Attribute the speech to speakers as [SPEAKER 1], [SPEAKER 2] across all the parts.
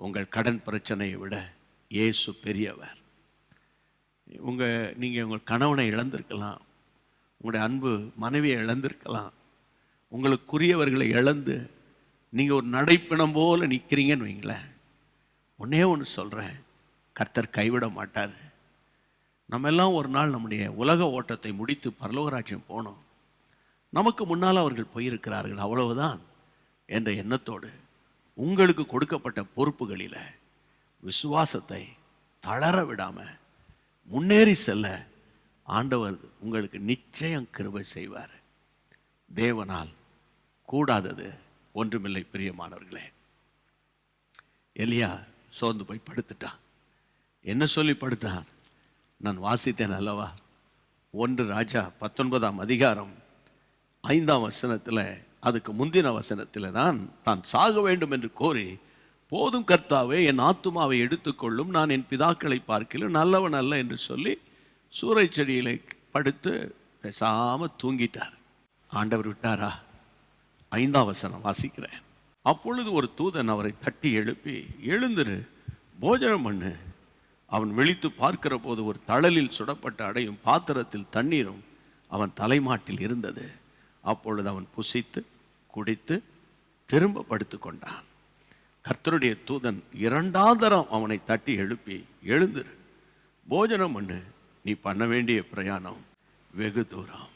[SPEAKER 1] உங்கள் கடன் பிரச்சனையை விட இயேசு பெரியவர். உங்கள் நீங்கள் உங்கள் கணவனை இழந்திருக்கலாம். உங்களுடைய அன்பு மனைவியை இழந்திருக்கலாம். உங்களுக்குரியவர்களை இழந்து நீங்கள் ஒரு நடைப்பிணம் போல நிற்கிறீங்கன்னு வைங்களேன். ஒன்றே ஒன்று சொல்கிறேன் கர்த்தர் கைவிட மாட்டார். நம்ம எல்லாம் ஒரு நாள் நம்முடைய உலக ஓட்டத்தை முடித்து பரலோகராட்சியம் போனோம். நமக்கு முன்னால் அவர்கள் போயிருக்கிறார்கள். அவ்வளவுதான். என்ற எண்ணத்தோடு உங்களுக்கு கொடுக்கப்பட்ட பொறுப்புகளில் விசுவாசத்தை தளர விடாம முன்னேறி செல்ல ஆண்டவர் உங்களுக்கு நிச்சயம் கிருபை செய்வார். தேவனால் கூடாதது ஒன்றுமில்லை பிரியமானவர்களே. எலியா சோர்ந்து போய் படுத்துட்டான். என்ன சொல்லி படுத்தான்? நான் வாசித்தேன் அல்லவா? ஒன்று ராஜா பத்தொன்பதாம் அதிகாரம் ஐந்தாம் வசனத்தில் அதுக்கு முந்தின வசனத்தில் தான் தான் சாக வேண்டும் என்று கோரி போதும் கர்த்தாவே என் ஆத்துமாவை எடுத்துக்கொள்ளும். நான் என் பிதாக்களை பார்க்கலும் நல்லவன் அல்ல என்று சொல்லி சூறை செடியிலே படுத்து பேசாமல் தூங்கிட்டார். ஆண்டவர் விட்டாரா? ஐந்தாம் வசனம் வாசிக்கிறேன். அப்பொழுது ஒரு தூதன் அவரை தட்டி எழுப்பி எழுந்திரு போஜனம் பண்ணு. அவன் விழித்து பார்க்கிற போது ஒரு தழலில் சுடப்பட்ட அடையும் பாத்திரத்தில் தண்ணீரும் அவன் தலைமாட்டில் இருந்தது. அப்பொழுது அவன் புசித்து குடித்து திரும்ப படுத்துக் கொண்டான் கர்த்தருடைய தூதன் இரண்டாந்தரம் அவனை தட்டி எழுப்பி எழுந்துரு. போஜனம் பண்ணு நீ பண்ண வேண்டிய பிரயாணம் வெகு தூரம்.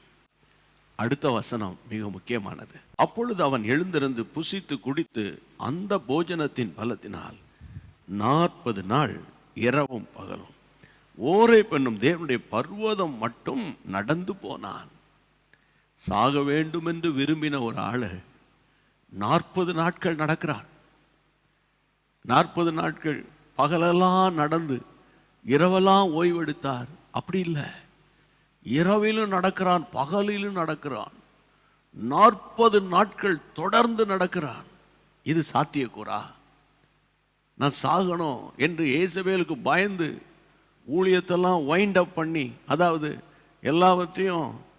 [SPEAKER 1] அடுத்த வசனம் மிக முக்கியமானது. அப்பொழுது அவன் எழுந்திருந்து புசித்து குடித்து அந்த போஜனத்தின் பலத்தினால் நாற்பது நாள் இரவும் பகலும். ஓரை பெண்ணும் தேவனுடைய பர்வதம் மட்டும் நடந்து போனான். சாக வேண்டும் என்று விரும்பின ஒரு ஆளு நாற்பது நாட்கள் நடக்கிறான். நாற்பது நாட்கள் பகலெல்லாம் நடந்து இரவெல்லாம் ஓய்வெடுத்தார். அப்படி இல்லை. இரவிலும் நடக்கிறான் பகலிலும் நடக்கிறான். நாற்பது நாட்கள் தொடர்ந்து நடக்கிறான். இது சாத்தியக்கூறா? நான் சாகணும் என்று ஏசபேலுக்கு பயந்து ஊழியத்தெல்லாம் வைண்ட் அப் பண்ணி அதாவது எல்லாவற்றையும்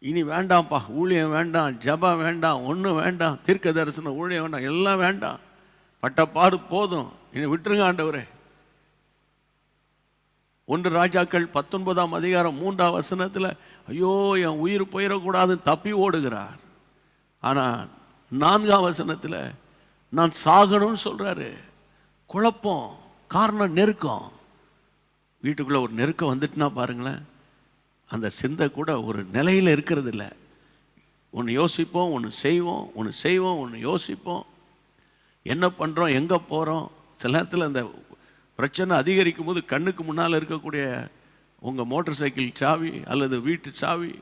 [SPEAKER 1] இனி வேண்டாம்ப்பா ஊழியம் வேண்டாம் ஜபம் வேண்டாம் ஒன்றும் வேண்டாம் தீர்க்க தரிசனம் ஊழியம் வேண்டாம் எல்லாம் வேண்டாம். பட்டப்பாடு போதும். இனி விட்டுருங்க ஆண்டவரே. ஒன்று ராஜாக்கள் பத்தொன்பதாம் அதிகாரம் மூன்றாம் வசனத்தில் ஐயோ என் உயிர் போயிடக்கூடாதுன்னு தப்பி ஓடுகிறார். ஆனால் நான்காம் வசனத்தில் நான் சாகணும்னு சொல்கிறாரு குழப்பம் காரணம் நெருக்கம். வீட்டுக்குள்ளே ஒரு நெருக்கம் வந்துட்டுனா பாருங்களேன். அந்த சிந்தை கூட ஒரு நிலையில் இருக்கிறது இல்லை ஒன்று யோசிப்போம் ஒன்று செய்வோம் ஒன்று செய்வோம் ஒன்று யோசிப்போம். என்ன பண்ணுறோம் எங்கே போகிறோம் சில நேரத்தில் அந்த பிரச்சனை அதிகரிக்கும் போது கண்ணுக்கு முன்னால் இருக்கக்கூடிய உங்கள் மோட்டார் சைக்கிள் சாவி அல்லது வீட்டு சாவி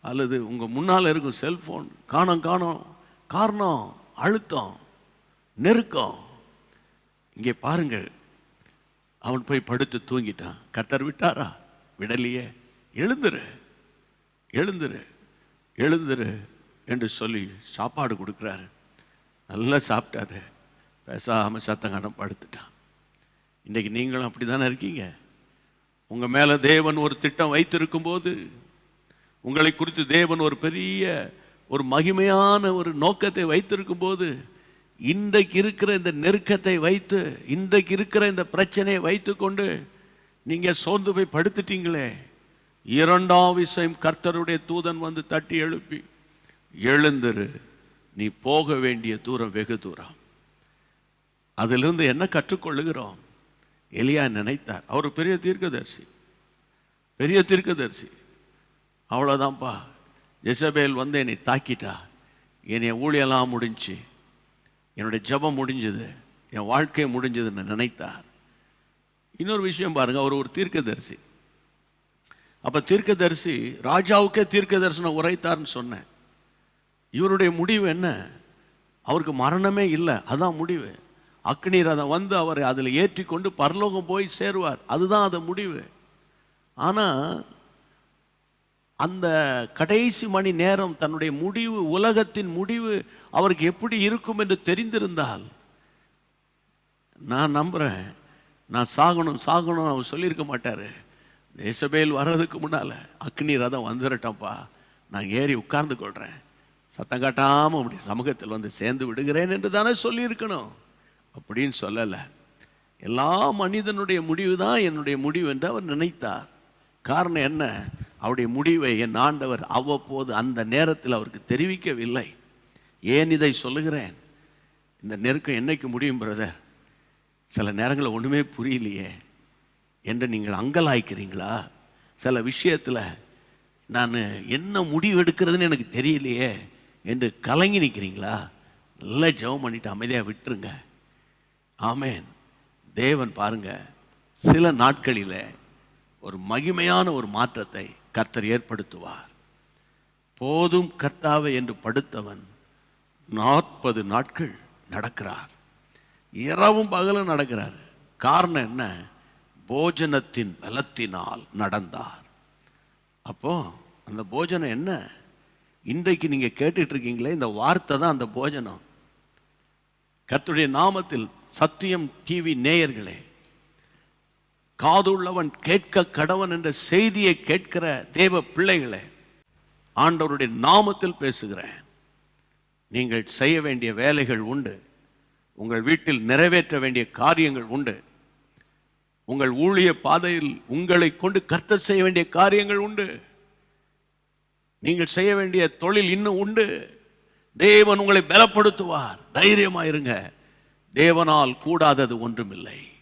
[SPEAKER 1] அல்லது உங்கள் முன்னால் இருக்கும் செல்ஃபோன் காணோம் காணோம் காரணம் அழுத்தம் நெருக்கம். இங்கே பாருங்கள் அவன் போய் படுத்து தூங்கிட்டான். கத்தர் விட்டாரா? விடலையே. எழுந்துரு எழுந்துரு எழுந்துரு என்று சொல்லி சாப்பாடு கொடுக்குறாரு. நல்லா சாப்பிட்டாரு. பேசாமல் சத்தங்கானம் படுத்துட்டான். இன்றைக்கி நீங்களும் அப்படி தானே இருக்கீங்க? உங்கள் மேலே தேவன் ஒரு திட்டம் வைத்திருக்கும் போது உங்களை குறித்து தேவன் ஒரு பெரிய ஒரு மகிமையான ஒரு நோக்கத்தை வைத்திருக்கும் போது இன்றைக்கு இருக்கிற இந்த நெருக்கத்தை வைத்து இன்றைக்கு இருக்கிற இந்த பிரச்சனையை வைத்து கொண்டு நீங்கள் சோர்ந்து போய் படுத்துட்டீங்களே. இரண்டாம் விஷயம் கர்த்தருடைய தூதன் வந்து தட்டி எழுப்பி எழுந்திரு நீ போக வேண்டிய தூரம் வெகு தூரம். அதிலிருந்து என்ன கற்றுக்கொள்ளுகிறோம்? எலியா நினைத்தார். அவர் பெரிய தீர்க்கதரிசி. பெரிய தீர்க்கதரிசி. அவ்வளோதான்ப்பா ஜெசபேல் வந்து என்னை தாக்கிட்டா. என்னை ஊழியெல்லாம் முடிஞ்சு என்னுடைய ஜெபம் முடிஞ்சது என் வாழ்க்கை முடிஞ்சதுன்னு நினைத்தார். இன்னொரு விஷயம் பாருங்க. அவர் ஒரு தீர்க்கதரிசி. அப்போ தீர்க்கதரிசி ராஜாவுக்கே தீர்க்க தரிசனம் உரைத்தார்னு சொன்னேன். இவருடைய முடிவு என்ன? அவருக்கு மரணமே இல்லை அதான் முடிவு. அக்னி ரதம் வந்து அவரை அதில் ஏற்றி கொண்டு பரலோகம் போய் சேருவார் அதுதான் அதை முடிவு. ஆனால் அந்த கடைசி மணி நேரம் தன்னுடைய முடிவு உலகத்தின் முடிவு அவருக்கு எப்படி இருக்கும் என்று தெரிந்திருந்தால் நான் நம்புகிறேன் நான் சாகணும் சாகணும் அவர் சொல்லியிருக்க மாட்டார். தேசபேல் வர்றதுக்கு முன்னால் அக்னி ரதம் வந்துடட்டோம்ப்பா நான் ஏறி உட்கார்ந்து கொள்கிறேன் சத்தம் காட்டாமல் அப்படி சமூகத்தில் வந்து சேர்ந்து விடுகிறேன் என்று தானே சொல்லியிருக்கணும். அப்படின்னு சொல்லலை. எல்லா மனிதனுடைய முடிவு தான் என்னுடைய முடிவு என்று அவர் நினைத்தார். காரணம் என்ன? அவருடைய முடிவை என் ஆண்டவர் அவ்வப்போது அந்த நேரத்தில் அவருக்கு தெரிவிக்கவில்லை. ஏன் இதை சொல்லுகிறேன்? இந்த நெருக்கம் என்னைக்கு முடியும் பிரதர் சில நேரங்களில் ஒன்றுமே புரியலையே. என்று நீங்கள் அங்கலாய்க்கிறீங்களா? சில விஷயத்தில் நான் என்ன முடிவு எடுக்கிறதுன்னு எனக்கு தெரியலையே என்று கலங்கி நிற்கிறீங்களா நல்லா ஜெபம் பண்ணிட்டு அமைதியாக விட்டுருங்க. ஆமேன். தேவன் பாருங்க சில நாட்களில் ஒரு மகிமையான ஒரு மாற்றத்தை கர்த்தர் ஏற்படுத்துவார். போதும் கர்த்தாவை என்று படுத்தவன் நாற்பது நாட்கள் நடக்கிறார். இரவும் பகலும் நடக்கிறார். காரணம் என்ன? போஜனத்தின் பலத்தினால் நடந்தார். அப்போ அந்த போஜனம் என்ன? இன்றைக்கு நீங்க கேட்டுட்டு இருக்கீங்களே இந்த வார்த்தை தான் அந்த போஜனம். கத்துடைய நாமத்தில் சத்தியம் டிவி நேயர்களே காதுள்ளவன் கேட்க கடவன் என்ற செய்தியை கேட்கிற தேவ பிள்ளைகளே ஆண்டவருடைய நாமத்தில் பேசுகிறேன். நீங்கள் செய்ய வேண்டிய வேலைகள் உண்டு. உங்கள் வீட்டில் நிறைவேற்ற வேண்டிய காரியங்கள் உண்டு. உங்கள் ஊழிய பாதையில் உங்களை கொண்டு கர்த்தர் செய்ய வேண்டிய காரியங்கள் உண்டு. நீங்கள் செய்ய வேண்டிய தொழில் இன்னும் உண்டு. தேவன் உங்களை பலப்படுத்துவார். தைரியமாயிருங்க. தேவனால் கூடாதது ஒன்றுமில்லை.